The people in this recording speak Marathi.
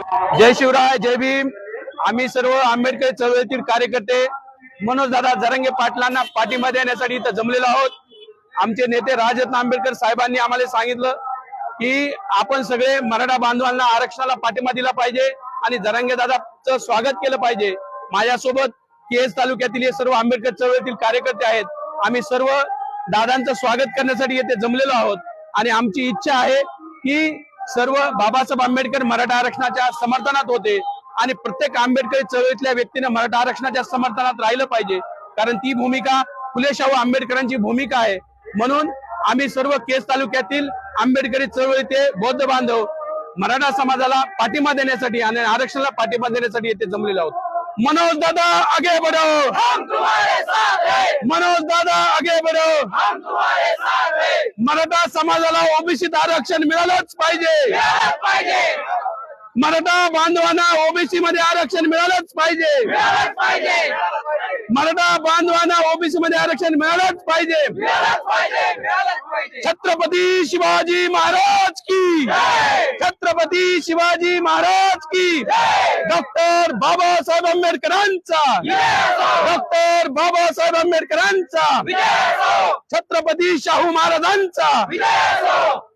जय शिवराय जय भीम. आम्ही सर्व आंबेडकर चळवळीतील कार्यकर्ते मनोज दादा जरंगे पाटलांना पाठिंबा देण्यासाठी इथं जमलेलो आहोत. आमचे नेते राजरत्न आंबेडकर साहेबांनी आम्हाला सांगितलं की आपण सगळे मराठा बांधवांना आरक्षणाला पाठिंबा दिला पाहिजे आणि जरंगे दादाचं स्वागत केलं पाहिजे. माझ्यासोबत केस तालुक्यातील हे सर्व आंबेडकर चळवळीतील कार्यकर्ते आहेत. आम्ही सर्व दादांचं स्वागत करण्यासाठी येथे जमलेलो आहोत. आणि आमची इच्छा आहे की सर्व बाबासाहेब आंबेडकर मराठा आरक्षणाच्या समर्थनात होते आणि प्रत्येक आंबेडकरी चळवळीतल्या व्यक्तीने मराठा आरक्षणाच्या समर्थनात राहिलं पाहिजे. कारण ती भूमिका फुले शाहू आंबेडकरांची भूमिका आहे. म्हणून आम्ही सर्व केस तालुक्यातील आंबेडकरी चळवळीचे बौद्ध बांधव मराठा समाजाला पाठिंबा देण्यासाठी आणि आरक्षणाला पाठिंबा देण्यासाठी येथे जमलेलो आहोत. मनोज दादा आगे बढ़ो. मनोज दादा आगे बढ़ो. मराठा समाजाला ओबीसीत आरक्षण मिळालंच पाहिजे. मराठा बांधवांना ओबीसी मध्ये आरक्षण मिळालंच पाहिजे. मराठा बांधवांना ओबीसी मध्ये आरक्षण मिळालंच पाहिजे. छत्रपती शिवाजी महाराज की! छत्रपती शिवाजी महाराज की! डॉक्टर बाबासाहेब आंबेडकरांचा! डॉक्टर बाबासाहेब आंबेडकरांचा! छत्रपती शाहू महाराजांचा विजय असो!